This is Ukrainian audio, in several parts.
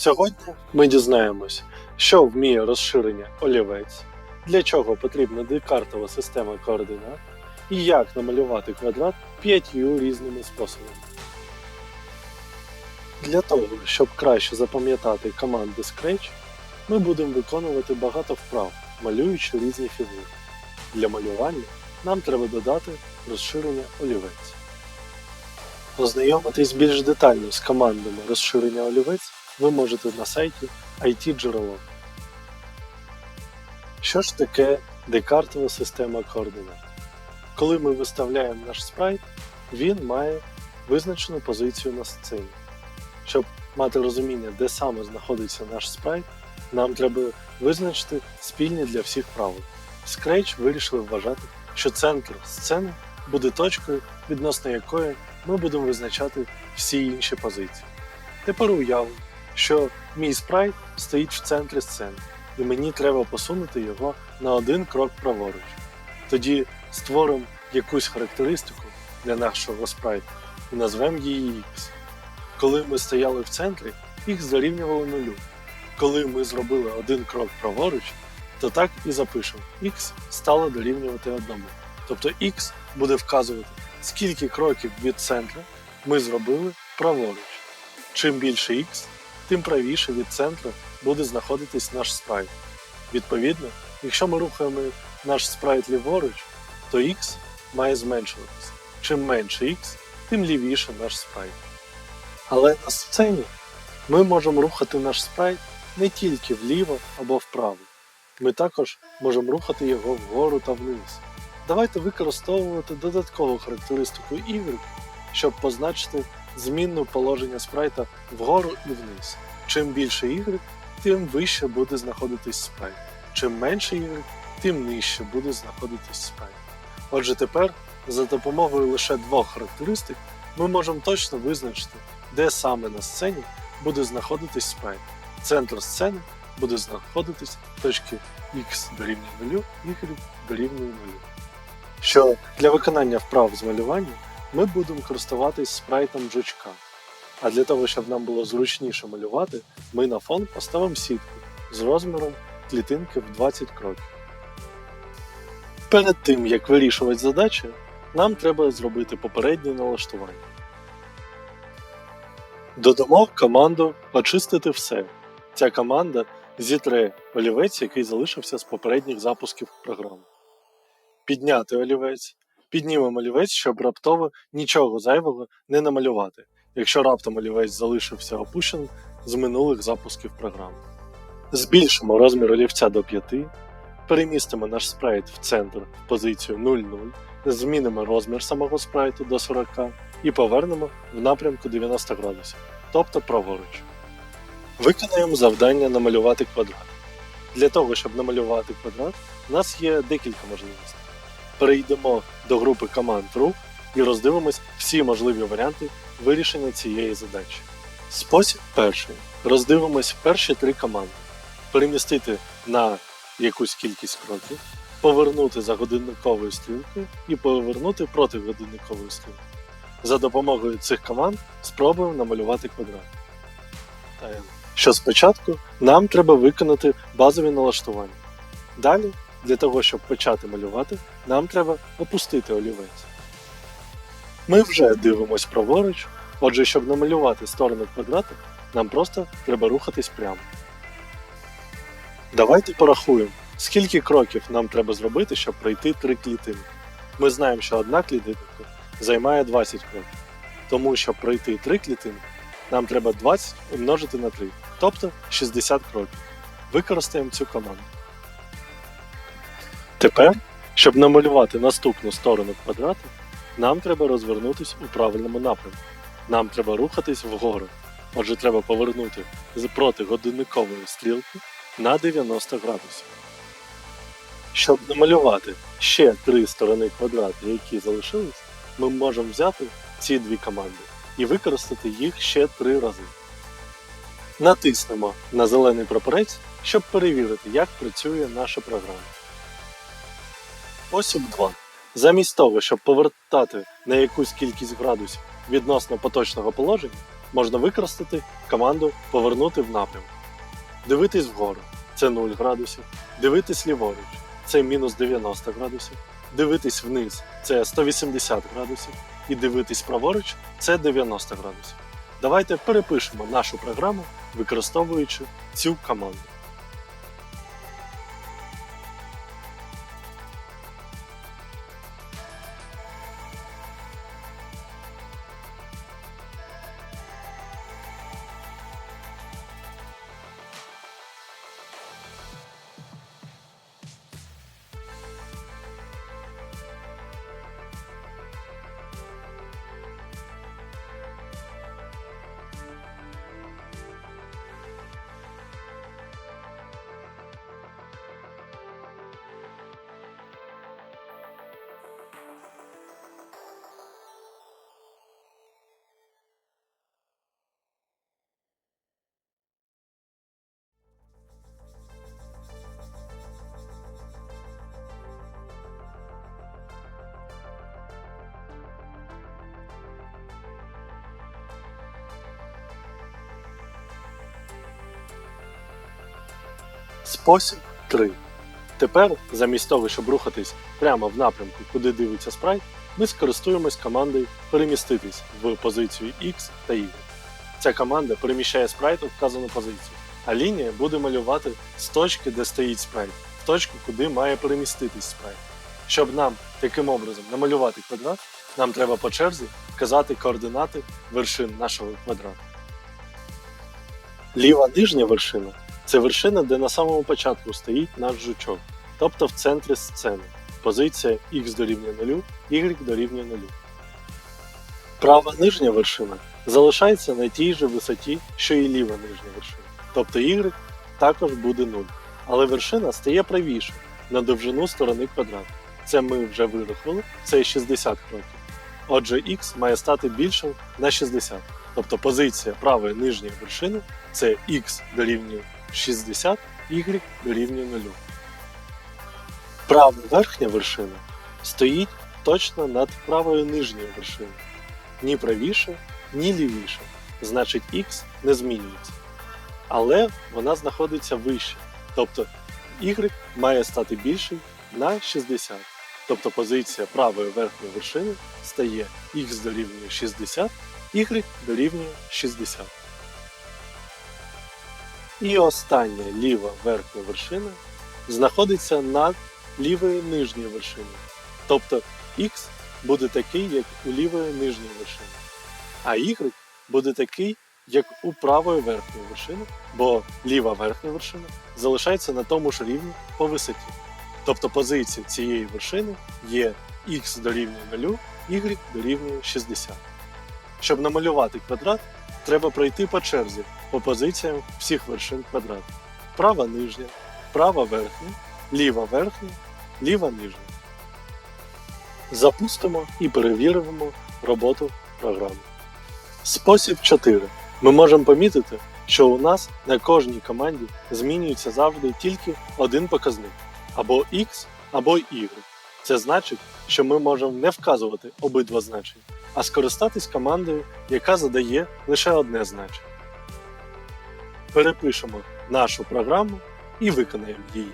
Сьогодні ми дізнаємось, що вміє розширення олівець, для чого потрібна декартова система координат і як намалювати квадрат п'ятью різними способами. Для того, щоб краще запам'ятати команди Scratch, ми будемо виконувати багато вправ, малюючи різні фігури. Для малювання нам треба додати розширення олівець. Ознайомитись більш детально з командами розширення олівець ви можете на сайті IT джерело. Що ж таке декартова система координат? Коли ми виставляємо наш спрайт, він має визначену позицію на сцені. Щоб мати розуміння, де саме знаходиться наш спрайт, нам треба визначити спільні для всіх правила. Scratch вирішили вважати, що центр сцени буде точкою, відносно якої ми будемо визначати всі інші позиції. Тепер уявимо, що мій спрайт стоїть в центрі сцени, і мені треба посунути його на один крок праворуч. Тоді створимо якусь характеристику для нашого спрайта і назвемо її X. Коли ми стояли в центрі, X дорівнювало нулю. Коли ми зробили один крок праворуч, то так і запишемо. X стало дорівнювати одному. Тобто X буде вказувати, скільки кроків від центру ми зробили праворуч. Чим більше X, тим правіше від центру буде знаходитись наш спрайт. Відповідно, якщо ми рухаємо наш спрайт ліворуч, то X має зменшуватися. Чим менше X, тим лівіше наш спрайт. Але на сцені ми можемо рухати наш спрайт не тільки вліво або вправо. Ми також можемо рухати його вгору та вниз. Давайте використовувати додаткову характеристику Y, щоб позначити змінну положення спрайта вгору і вниз. Чим більше Y, тим вище буде знаходитись спрайт. Чим менше Y, тим нижче буде знаходитись спрайт. Отже, тепер за допомогою лише двох характеристик ми можемо точно визначити, де саме на сцені буде знаходитись спрайт. Центр сцени буде знаходитись в точці X дорівнює 0, Y дорівнює 0. Що для виконання вправ з малювання ми будемо користуватись спрайтом жучка. А для того, щоб нам було зручніше малювати, ми на фон поставимо сітку з розміром клітинки в 20 кроків. Перед тим, як вирішувати задачі, нам треба зробити попереднє налаштування. Додамо команду Очистити все. Ця команда зітре олівець, який залишився з попередніх запусків програми. Підняти олівець. Піднімемо олівець, щоб раптово нічого зайвого не намалювати, якщо раптом олівець залишився опущеним з минулих запусків програми. Збільшимо розмір олівця до 5, перемістимо наш спрайт в центр в позицію 0,0, змінимо розмір самого спрайту до 40 і повернемо в напрямку 90 градусів, тобто праворуч. Виконаємо завдання намалювати квадрат. Для того, щоб намалювати квадрат, у нас є декілька можливостей. Перейдемо до групи команд рух і роздивимось всі можливі варіанти вирішення цієї задачі. Спосіб перший. Роздивимось перші три команди. Перемістити на якусь кількість кроків, повернути за годинниковою стрілкою і повернути проти годинникової стрілки. За допомогою цих команд спробуємо намалювати квадрат. Що спочатку нам треба виконати базові налаштування. Далі, для того, щоб почати малювати, нам треба опустити олівець. Ми вже дивимось праворуч, отже, щоб намалювати сторону квадрата, нам просто треба рухатись прямо. Давайте порахуємо, скільки кроків нам треба зробити, щоб пройти три клітинки. Ми знаємо, що одна клітинка займає 20 кроків. Тому, щоб пройти три клітинки, нам треба 20 умножити на 3, тобто 60 кроків. Використаємо цю команду. Тепер, щоб намалювати наступну сторону квадрата, нам треба розвернутися у правильному напрямку. Нам треба рухатись вгору. Отже, треба повернути з проти годинникової стрілки на 90 градусів. Щоб намалювати ще три сторони квадрата, які залишились, ми можемо взяти ці дві команди і використати їх ще три рази. Натиснемо на зелений прапорець, щоб перевірити, як працює наша програма. Спосіб 2. Замість того, щоб повертати на якусь кількість градусів відносно поточного положення, можна використати команду повернути в напрямок. Дивитись вгору це 0 градусів, дивитись ліворуч це мінус 90 градусів, дивитись вниз це 180 градусів, і дивитись праворуч це 90 градусів. Давайте перепишемо нашу програму, використовуючи цю команду. Спосіб 3. Тепер, замість того, щоб рухатись прямо в напрямку, куди дивиться спрайт, ми скористуємось командою переміститись в позицію X та Y. Ця команда переміщає спрайт у вказану позицію, а лінія буде малювати з точки, де стоїть спрайт, в точку, куди має переміститись спрайт. Щоб нам таким образом намалювати квадрат, нам треба по черзі вказати координати вершин нашого квадрату. Ліва нижня вершина це вершина, де на самому початку стоїть наш жучок, тобто в центрі сцени. Позиція x дорівнює 0, y дорівнює 0. Права нижня вершина залишається на тій же висоті, що і ліва нижня вершина. Тобто y також буде 0. Але вершина стає правіше на довжину сторони квадрату. Це ми вже вирахували, це 60 кроків. Отже, x має стати більшим на 60. Тобто позиція правої нижньої вершини це x дорівнює 60, y дорівнює 0. Права верхня вершина стоїть точно над правою нижньою вершиною. Ні правіше, ні лівіше. Значить x не змінюється. Але вона знаходиться вище. Тобто y має стати більший на 60. Тобто позиція правої верхньої вершини стає x дорівнює 60, y дорівнює 60. І остання ліва верхня вершина знаходиться над лівою нижньою вершиною. Тобто x буде такий, як у лівої нижньої вершини, а y буде такий, як у правої верхньої вершини, бо ліва верхня вершина залишається на тому ж рівні по висоті. Тобто позиція цієї вершини є x дорівнює 0, y дорівнює 60. Щоб намалювати квадрат, треба пройти по черзі по позиціям всіх вершин квадрату. Права нижня, права верхня, ліва верхня, ліва нижня. Запустимо і перевіримо роботу програми. Спосіб 4. Ми можемо помітити, що у нас на кожній команді змінюється завжди тільки один показник або X, або Y. Це значить, що ми можемо не вказувати обидва значення, а скористатись командою, яка задає лише одне значення. Перепишемо нашу програму і виконаємо її.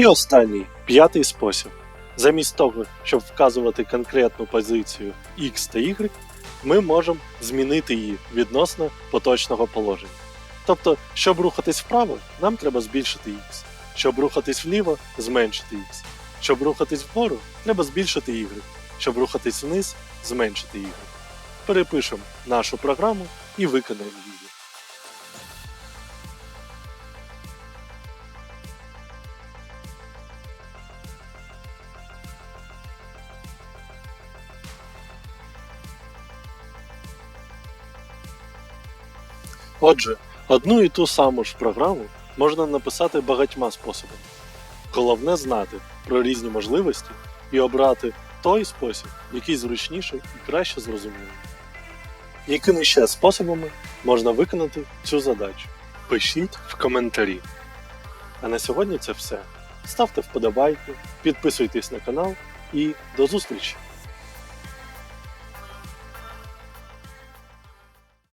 І останній, п'ятий спосіб. Замість того, щоб вказувати конкретну позицію X та Y, ми можемо змінити її відносно поточного положення. Тобто, щоб рухатись вправо, нам треба збільшити X. Щоб рухатись вліво, зменшити X. Щоб рухатись вгору, треба збільшити Y. Щоб рухатись вниз, зменшити Y. Перепишемо нашу програму і виконаємо її. Отже, одну і ту саму ж програму можна написати багатьма способами. Головне знати про різні можливості і обрати той спосіб, який зручніший і краще зрозумілий. Якими ще способами можна виконати цю задачу? Пишіть в коментарі. А на сьогодні це все. Ставте вподобайки, підписуйтесь на канал і до зустрічі!